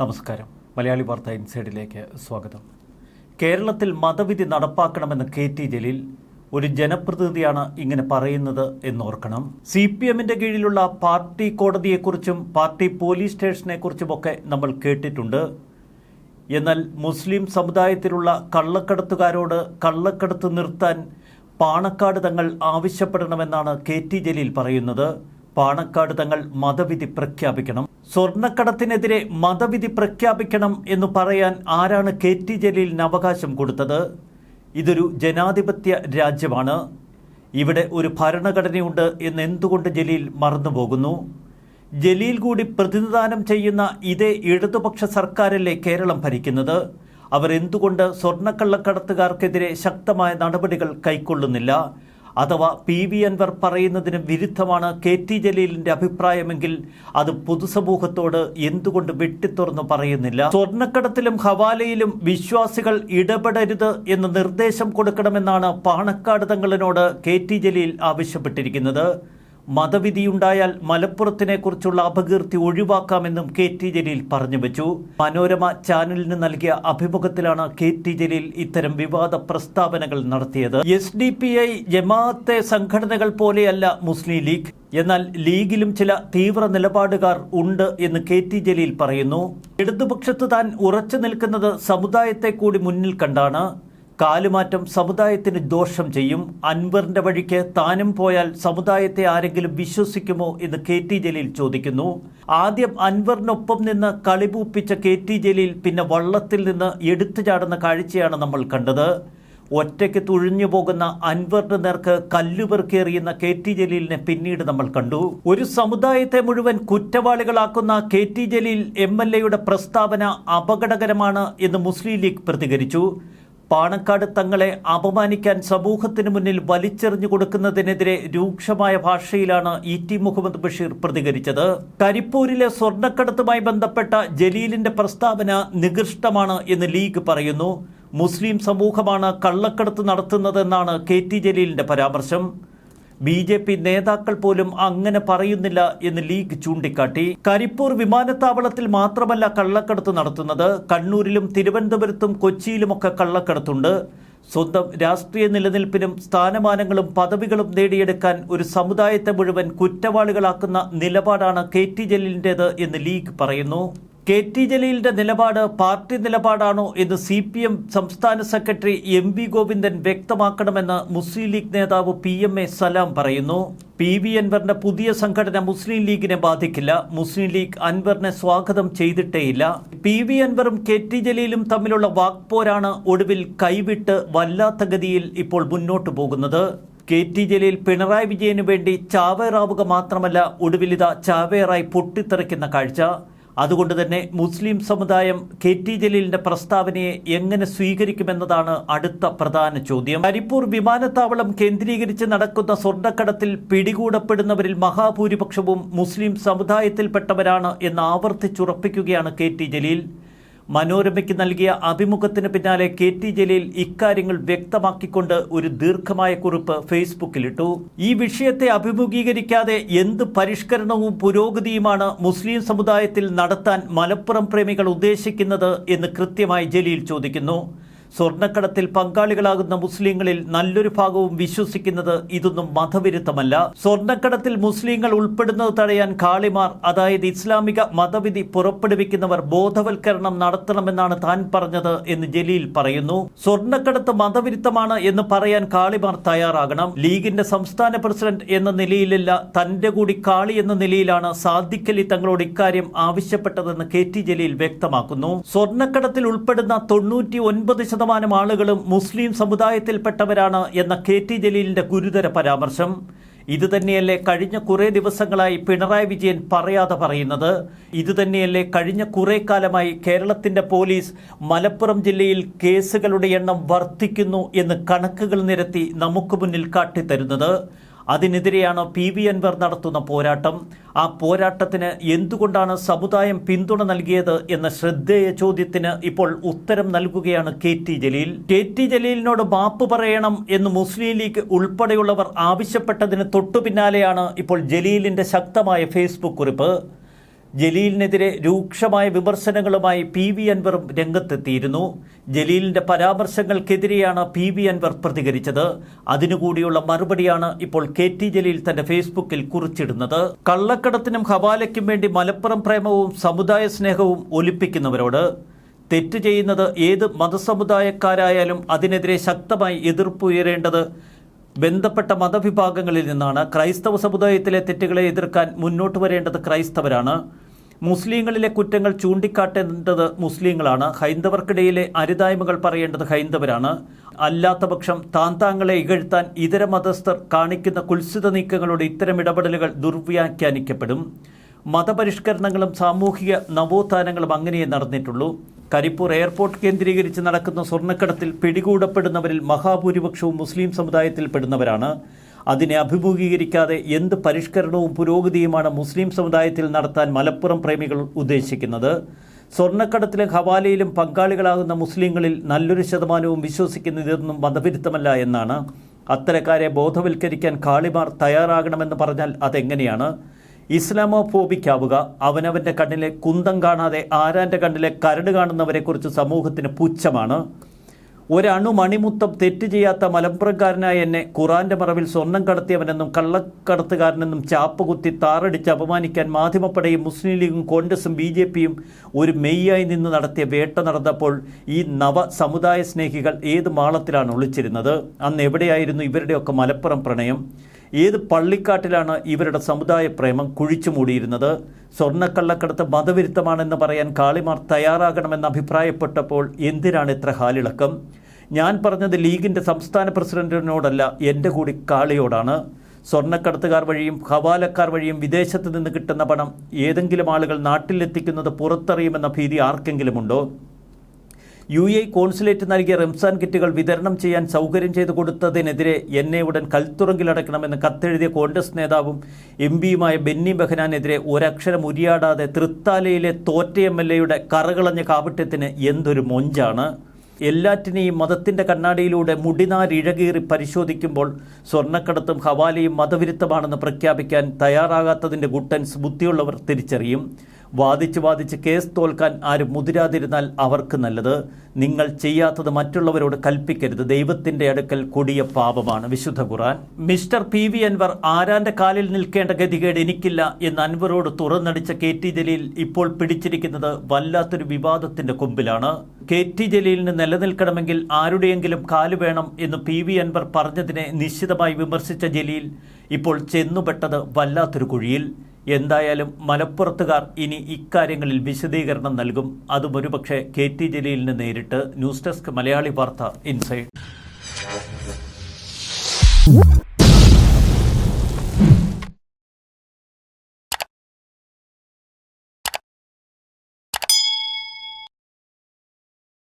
നമസ്കാരം. മലയാളി വാർത്ത ഇൻസൈഡിലേക്ക് സ്വാഗതം. കേരളത്തിൽ മതവിധി നടപ്പാക്കണമെന്ന് കെ ടി ജലീൽ ഒരു ജനപ്രതിനിധിയാണ് ഇങ്ങനെ പറയുന്നത് എന്നോർക്കണം. സി പി എമ്മിന്റെ കീഴിലുള്ള പാർട്ടി കോടതിയെക്കുറിച്ചും പാർട്ടി പോലീസ് സ്റ്റേഷനെക്കുറിച്ചുമൊക്കെ നമ്മൾ കേട്ടിട്ടുണ്ട്. എന്നാൽ മുസ്ലിം സമുദായത്തിലുള്ള കള്ളക്കടത്തുകാരോട് കള്ളക്കടത്ത് നിർത്താൻ പാണക്കാട് തങ്ങൾ ആവശ്യപ്പെടണമെന്നാണ് കെ ടി ജലീൽ പറയുന്നത്. പാണക്കാട് തങ്ങൾ മതവിധി പ്രഖ്യാപിക്കണം. സ്വർണക്കടത്തിനെതിരെ മതവിധി പ്രഖ്യാപിക്കണം എന്ന് പറയാൻ ആരാണ് കെ ടി ജലീലിന് അവകാശം കൊടുത്തത്? ഇതൊരു ജനാധിപത്യ രാജ്യമാണ്. ഇവിടെ ഒരു ഭരണഘടനയുണ്ട് എന്ന് എന്തുകൊണ്ട് ജലീൽ മറന്നുപോകുന്നു? ജലീൽ കൂടി പ്രതിനിധാനം ചെയ്യുന്ന ഇതേ ഇടതുപക്ഷ സർക്കാരല്ലേ കേരളം ഭരിക്കുന്നത്? അവർ എന്തുകൊണ്ട് സ്വർണക്കള്ളക്കടത്തുകാർക്കെതിരെ ശക്തമായ നടപടികൾ കൈക്കൊള്ളുന്നില്ല? അഥവാ പി വി അൻവർ പറയുന്നതിന് വിരുദ്ധമാണ് കെ ടി ജലീലിന്റെ അഭിപ്രായമെങ്കിൽ അത് പൊതുസമൂഹത്തോട് എന്തുകൊണ്ട് വെട്ടിത്തുറന്നു പറയുന്നില്ല? സ്വർണക്കടത്തിലും ഹവാലയിലും വിശ്വാസികൾ ഇടപെടരുത് എന്ന് നിർദ്ദേശം കൊടുക്കണമെന്നാണ് പാണക്കാട് തങ്ങളിനോട് കെ ടി ജലീൽ ആവശ്യപ്പെട്ടിരിക്കുന്നത്. മതവിധിയുണ്ടായാൽ മലപ്പുറത്തിനെ കുറിച്ചുള്ള അപകീർത്തി ഒഴിവാക്കാമെന്നും കെ ടി ജലീൽ പറഞ്ഞു വെച്ചു. മനോരമ ചാനലിന് നൽകിയ അഭിമുഖത്തിലാണ് കെ ടി ജലീൽ ഇത്തരം വിവാദ പ്രസ്താവനകൾ നടത്തിയത്. S D P I Jamaate സംഘടനകൾ പോലെയല്ല മുസ്ലിം ലീഗ്. എന്നാൽ ലീഗിലും ചില തീവ്ര നിലപാടുകാർ ഉണ്ട് എന്ന് കെ ടി ജലീൽ പറയുന്നു. ഇടതുപക്ഷത്ത് താൻ ഉറച്ചു നിൽക്കുന്നത് സമുദായത്തെ കൂടി മുന്നിൽ കണ്ടാണ്. കാലുമാറ്റം സമുദായത്തിന് ദോഷം ചെയ്യും. അൻവറിന്റെ വഴിക്ക് താനും പോയാൽ സമുദായത്തെ ആരെങ്കിലും വിശ്വസിക്കുമോ എന്ന് കെ ടി ജലീൽ ചോദിക്കുന്നു. ആദ്യം അൻവറിനൊപ്പം നിന്ന് കളിപൂപ്പിച്ച കെ ടി ജലീൽ പിന്നെ വള്ളത്തിൽ നിന്ന് എടുത്തു ചാടുന്ന കാഴ്ചയാണ് നമ്മൾ കണ്ടത്. ഒറ്റയ്ക്ക് തുഴഞ്ഞു പോകുന്ന അൻവറിന്റെ നേർക്ക് കല്ലുപെറുക്കേറിയുന്ന കെ ടി ജലീലിനെ പിന്നീട് നമ്മൾ കണ്ടു. ഒരു സമുദായത്തെ മുഴുവൻ കുറ്റവാളികളാക്കുന്ന K T Jaleel M L എയുടെ പ്രസ്താവന അപകടകരമാണ് എന്ന് മുസ്ലിം ലീഗ് പ്രതികരിച്ചു. പാണക്കാട് തങ്ങളെ അപമാനിക്കാൻ സമൂഹത്തിന് മുന്നിൽ വലിച്ചെറിഞ്ഞു കൊടുക്കുന്നതിനെതിരെ രൂക്ഷമായ ഭാഷയിലാണ് ഇ ടി മുഹമ്മദ് ബഷീർ പ്രതികരിച്ചത്. കരിപ്പൂരിലെ സ്വർണക്കടത്തുമായി ബന്ധപ്പെട്ട ജലീലിന്റെ പ്രസ്താവന നികൃഷ്ടമാണ് എന്ന് ലീഗ് പറയുന്നു. മുസ്ലിം സമൂഹമാണ് കള്ളക്കടത്ത് നടത്തുന്നതെന്നാണ് കെ ടി ജലീലിന്റെ പരാമർശം. ബി ജെ പി നേതാക്കൾ പോലും അങ്ങനെ പറയുന്നില്ല എന്ന് ലീഗ് ചൂണ്ടിക്കാട്ടി. കരിപ്പൂർ വിമാനത്താവളത്തിൽ മാത്രമല്ല കള്ളക്കടത്ത് നടത്തുന്നത്. കണ്ണൂരിലും തിരുവനന്തപുരത്തും കൊച്ചിയിലുമൊക്കെ കള്ളക്കടത്തുണ്ട്. സ്വന്തം രാഷ്ട്രീയ നിലനിൽപ്പിനും സ്ഥാനമാനങ്ങളും പദവികളും നേടിയെടുക്കാൻ ഒരു സമുദായത്തെ മുഴുവൻ കുറ്റവാളികളാക്കുന്ന നിലപാടാണ് കെ ടി ജലീലിന്റേത് എന്ന് ലീഗ് പറയുന്നു. കെ ടി ജലീലിന്റെ നിലപാട് പാർട്ടി നിലപാടാണോ എന്ന് സി പി എം സംസ്ഥാന സെക്രട്ടറി എം വി ഗോവിന്ദൻ വ്യക്തമാക്കണമെന്ന് മുസ്ലിം ലീഗ് നേതാവ് പി എം എ സലാം പറയുന്നു. പി വി അൻവറിന്റെ പുതിയ സംഘടന മുസ്ലിം ലീഗിനെ ബാധിക്കില്ല. മുസ്ലിം ലീഗ് അൻവറിനെ സ്വാഗതം ചെയ്തിട്ടേയില്ല. പി വി അൻവറും കെ ടി ജലീലും തമ്മിലുള്ള വാക്പോരാണ് ഒടുവിൽ കൈവിട്ട് വല്ലാത്ത ഗതിയിൽ ഇപ്പോൾ മുന്നോട്ടു പോകുന്നത്. കെ ടി ജലീൽ പിണറായി വിജയനു വേണ്ടി ചാവേറാവുക മാത്രമല്ല ഒടുവിലിത ചാവേറായി പൊട്ടിത്തെറിക്കുന്ന കാഴ്ച. അതുകൊണ്ട് തന്നെ മുസ്ലിം സമുദായം കെ ടി ജലീലിന്റെ പ്രസ്താവനയെ എങ്ങനെ സ്വീകരിക്കുമെന്നതാണ് അടുത്ത പ്രധാന ചോദ്യം. കരിപ്പൂർ വിമാനത്താവളം കേന്ദ്രീകരിച്ച് നടക്കുന്ന സ്വർണക്കടത്തിൽ പിടികൂടപ്പെടുന്നവരിൽ മഹാഭൂരിപക്ഷവും മുസ്ലിം സമുദായത്തിൽപ്പെട്ടവരാണ് എന്ന് ആവർത്തിച്ചുറപ്പിക്കുകയാണ് കെ ടി ജലീൽ. മനോരമയ്ക്ക് നൽകിയ അഭിമുഖത്തിന് പിന്നാലെ കെ ടി ജലീൽ ഇക്കാര്യങ്ങൾ വ്യക്തമാക്കിക്കൊണ്ട് ഒരു ദീർഘമായ കുറിപ്പ് ഫേസ്ബുക്കിലിട്ടു. ഈ വിഷയത്തെ അഭിമുഖീകരിക്കാതെ എന്ത് പരിഷ്കരണവും പുരോഗതിയുമാണ് മുസ്ലിം സമുദായത്തിൽ നടത്താൻ മലപ്പുറം പ്രേമികൾ ഉദ്ദേശിക്കുന്നത് എന്ന് കൃത്യമായി ജലീൽ ചോദിക്കുന്നു. സ്വർണക്കടത്തിൽ പങ്കാളികളാകുന്ന മുസ്ലിങ്ങളിൽ നല്ലൊരു ഭാഗവും വിശ്വസിക്കുന്നത് ഇതൊന്നും മതവിരുദ്ധമല്ല. സ്വർണക്കടത്തിൽ മുസ്ലിങ്ങൾ ഉൾപ്പെടുന്നത് തടയാൻ കാളിമാർ അതായത് ഇസ്ലാമിക മതവിധി പുറപ്പെടുവിക്കുന്നവർ ബോധവൽക്കരണം നടത്തണമെന്നാണ് താൻ പറഞ്ഞത് എന്ന് ജലീൽ പറയുന്നു. സ്വർണക്കടത്ത് മതവിരുദ്ധമാണ് എന്ന് പറയാൻ കാളിമാർ തയ്യാറാകണം. ലീഗിന്റെ സംസ്ഥാന പ്രസിഡന്റ് എന്ന നിലയിലല്ല തന്റെ കൂടി കാളി എന്ന നിലയിലാണ് സാദിഖലി തങ്ങളോട് ഇക്കാര്യം ആവശ്യപ്പെട്ടതെന്ന് കെ ടി ജലീൽ വ്യക്തമാക്കുന്നു. സ്വർണക്കടത്തിൽ ഉൾപ്പെടുന്ന തൊണ്ണൂറ്റി ഒൻപത് ശതമാനം ആളുകളും മുസ്ലിം സമുദായത്തിൽപ്പെട്ടവരാണ് എന്ന കെ ടി ജലീലിന്റെ ഗുരുതര പരാമർശം. ഇതുതന്നെയല്ലേ കഴിഞ്ഞ കുറേ ദിവസങ്ങളായി പിണറായി വിജയൻ പറയാതെ പറയുന്നത്. ഇതുതന്നെയല്ലേ കഴിഞ്ഞ കുറേ കാലമായി കേരളത്തിന്റെ പോലീസ് മലപ്പുറം ജില്ലയിൽ കേസുകളുടെ എണ്ണം വർദ്ധിക്കുന്നു എന്ന് കണക്കുകൾ നിരത്തി നമുക്ക് മുന്നിൽ കാട്ടിത്തരുന്നത്. അതിനെതിരെയാണ് പി വി അൻവർ നടത്തുന്ന പോരാട്ടം. ആ പോരാട്ടത്തിന് എന്തുകൊണ്ടാണ് സമുദായം പിന്തുണ നൽകിയത് എന്ന ശ്രദ്ധേയ ചോദ്യത്തിന് ഇപ്പോൾ ഉത്തരം നൽകുകയാണ് K T Jaleel. K T ജലീലിനോട് മാപ്പ് പറയണം എന്ന് മുസ്ലിം ലീഗ് ഉൾപ്പെടെയുള്ളവർ ആവശ്യപ്പെട്ടതിന് തൊട്ടു പിന്നാലെയാണ് ഇപ്പോൾ ജലീലിന്റെ ശക്തമായ ഫേസ്ബുക്ക് കുറിപ്പ്. ജലീലിനെതിരെ രൂക്ഷമായ വിമർശനങ്ങളുമായി പി വി അൻവറും രംഗത്തെത്തിയിരുന്നു. ജലീലിന്റെ പരാമർശങ്ങൾക്കെതിരെയാണ് പി വി അൻവർ പ്രതികരിച്ചത്. അതിനുകൂടിയുള്ള മറുപടിയാണ് ഇപ്പോൾ കെ ടി ജലീൽ തന്റെ ഫേസ്ബുക്കിൽ കുറിച്ചിടുന്നത്. കള്ളക്കടത്തിനും ഹവാലയ്ക്കും വേണ്ടി മലപ്പുറം പ്രേമവും സമുദായ സ്നേഹവും ഒലിപ്പിക്കുന്നവരോട് തെറ്റ് ചെയ്യുന്നത് ഏത് മതസമുദായക്കാരായാലും അതിനെതിരെ ശക്തമായി എതിർപ്പുയരേണ്ടത് ബന്ധപ്പെട്ട മതവിഭാഗങ്ങളിൽ നിന്നാണ്. ക്രൈസ്തവ സമുദായത്തിലെ തെറ്റുകളെ എതിർക്കാൻ മുന്നോട്ട് വരേണ്ടത് ക്രൈസ്തവരാണ്. മുസ്ലിങ്ങളിലെ കുറ്റങ്ങൾ ചൂണ്ടിക്കാട്ടേണ്ടത് മുസ്ലിങ്ങളാണ്. ഹൈന്ദവർക്കിടയിലെ അരുതായ്മകൾ പറയേണ്ടത് ഹൈന്ദവരാണ്. അല്ലാത്തപക്ഷം താന്താങ്ങളെ ഇകഴ്ത്താൻ ഇതര മതസ്ഥർ കാണിക്കുന്ന കുൽസിത നീക്കങ്ങളുടെ ഇത്തരം ഇടപെടലുകൾ ദുർവ്യാഖ്യാനിക്കപ്പെടും. മതപരിഷ്കരണങ്ങളും സാമൂഹിക നവോത്ഥാനങ്ങളും അങ്ങനെയേ നടന്നിട്ടുള്ളൂ. കരിപ്പൂർ എയർപോർട്ട് കേന്ദ്രീകരിച്ച് നടക്കുന്ന സ്വർണക്കടത്തിൽ പിടികൂടപ്പെടുന്നവരിൽ മഹാഭൂരിപക്ഷവും മുസ്ലിം സമുദായത്തിൽപ്പെടുന്നവരാണ് അതിനെ അഭിമുഖീകരിക്കാതെ എന്ത് പരിഷ്കരണവും പുരോഗതിയുമാണ് മുസ്ലിം സമുദായത്തിൽ നടത്താൻ മലപ്പുറം പ്രേമികൾ ഉദ്ദേശിക്കുന്നത്? സ്വർണക്കടത്തിലും ഹവാലയിലും പങ്കാളികളാകുന്ന മുസ്ലിങ്ങളിൽ നല്ലൊരു ശതമാനവും വിശ്വസിക്കുന്ന ഇതൊന്നും മതവിരുദ്ധമല്ല എന്നാണ്. അത്തരക്കാരെ ബോധവൽക്കരിക്കാൻ കാളിമാർ തയ്യാറാകണമെന്ന് പറഞ്ഞാൽ അതെങ്ങനെയാണ്? ഇസ്ലാമോ ഫോബിക്കാവുക അവനവന്റെ കണ്ണിലെ കുന്തം കാണാതെ ആരാന്റെ കണ്ണിലെ കരട് കാണുന്നവരെക്കുറിച്ച് സമൂഹത്തിന് പുച്ഛമാണ്. ഒരണു മണിമുത്തം തെറ്റ് ചെയ്യാത്ത മലപ്പുറംകാരനായ എന്നെ ഖുറാന്റെ മറവിൽ സ്വർണം കടത്തിയവനെന്നും കള്ളക്കടത്തുകാരനെന്നും ചാപ്പുകുത്തി താറടിച്ച് അപമാനിക്കാൻ മാധ്യമപ്പടയും മുസ്ലിം ലീഗും കോൺഗ്രസും ബി ജെ പിയും ഒരു മെയ്യായി നിന്ന് നടത്തിയ വേട്ട നടന്നപ്പോൾ ഈ നവ സമുദായ സ്നേഹികൾ ഏത് മാളത്തിലാണ് ഒളിച്ചിരുന്നത്? അന്ന് എവിടെയായിരുന്നു ഇവരുടെയൊക്കെ മലപ്പുറം പ്രണയം? ഏത് പള്ളിക്കാട്ടിലാണ് ഇവരുടെ സമുദായ പ്രേമം കുഴിച്ചു മൂടിയിരുന്നത്? സ്വർണക്കള്ളക്കടത്ത് മതവിരുദ്ധമാണെന്ന് പറയാൻ കാളിമാർ തയ്യാറാകണമെന്ന് അഭിപ്രായപ്പെട്ടപ്പോൾ എന്തിനാണ് ഇത്ര ഹാലിളക്കം? ഞാൻ പറഞ്ഞത് ലീഗിന്റെ സംസ്ഥാന പ്രസിഡന്റിനോടല്ല എന്റെ കൂടി കാളിയോടാണ്. സ്വർണക്കടത്തുകാർ വഴിയും ഹവാലക്കാർ വഴിയും വിദേശത്ത് നിന്ന് കിട്ടുന്ന പണം ഏതെങ്കിലും ആളുകൾ നാട്ടിലെത്തിക്കുന്നത് പുറത്തറിയുമെന്ന ഭീതി ആർക്കെങ്കിലുമുണ്ടോ? യു എ കോൺസുലേറ്റ് നൽകിയ റംസാൻ കിറ്റുകൾ വിതരണം ചെയ്യാൻ സൗകര്യം ചെയ്തു കൊടുത്തതിനെതിരെ എന്നെ ഉടൻ കൽത്തുറങ്കിലടക്കണമെന്ന് കത്തെഴുതിയ കോൺഗ്രസ് നേതാവും എം പിയുമായ ബെന്നി ബെഹനാനെതിരെ ഒരക്ഷരം ഉരിയാടാതെ തൃത്താലയിലെ തോറ്റ എം എൽ എയുടെ കറകളഞ്ഞ കാപട്യത്തിന് എന്തൊരു മൊഞ്ചാണ്. എല്ലാറ്റിനെയും മതത്തിന്റെ കണ്ണാടിയിലൂടെ മുടിനാരിഴകീറി പരിശോധിക്കുമ്പോൾ സ്വർണക്കടത്തും ഹവാലയും മതവിരുദ്ധമാണെന്ന് പ്രഖ്യാപിക്കാൻ തയ്യാറാകാത്തതിന്റെ ഗുട്ടൻസ് ബുദ്ധിയുള്ളവർ തിരിച്ചറിയും. വാദിച്ച് വാദിച്ച് കേസ് തോൽക്കാൻ ആരും മുതിരാതിരുന്നാൽ അവർക്ക് നല്ലത്. നിങ്ങൾ ചെയ്യാത്തത് മറ്റുള്ളവരോട് കൽപ്പിക്കരുത്. ദൈവത്തിന്റെ അടുക്കൽ കൊടിയ പാപമാണ്. വിശുദ്ധ Quran mister P V Anvar ആരാന്റെ കാലിൽ നിൽക്കേണ്ട ഗതികേട് എനിക്കില്ല എന്ന് അൻവറോട് തുറന്നടിച്ച കെ ടി ജലീൽ ഇപ്പോൾ പിടിച്ചിരിക്കുന്നത് വല്ലാത്തൊരു വിവാദത്തിന്റെ കൊമ്പിലാണ്. കെ ടി ജലീലിന് നിലനിൽക്കണമെങ്കിൽ ആരുടെയെങ്കിലും കാൽ വേണം എന്ന് പി വി അൻവർ പറഞ്ഞതിനെ നിശ്ചിതമായി വിമർശിച്ച ജലീൽ ഇപ്പോൾ ചെന്നുപെട്ടത് വല്ലാത്തൊരു കുഴിയിൽ. എന്തായാലും മലപ്പുറത്തുകാർ ഇനി ഇക്കാര്യങ്ങളിൽ വിശദീകരണം നൽകും. അതും ഒരുപക്ഷെ കെ ടി ജലീലിന് നേരിട്ട് ന്യൂസ് ഡെസ്ക് മലയാളി വാർത്ത ഇൻസൈഡ്.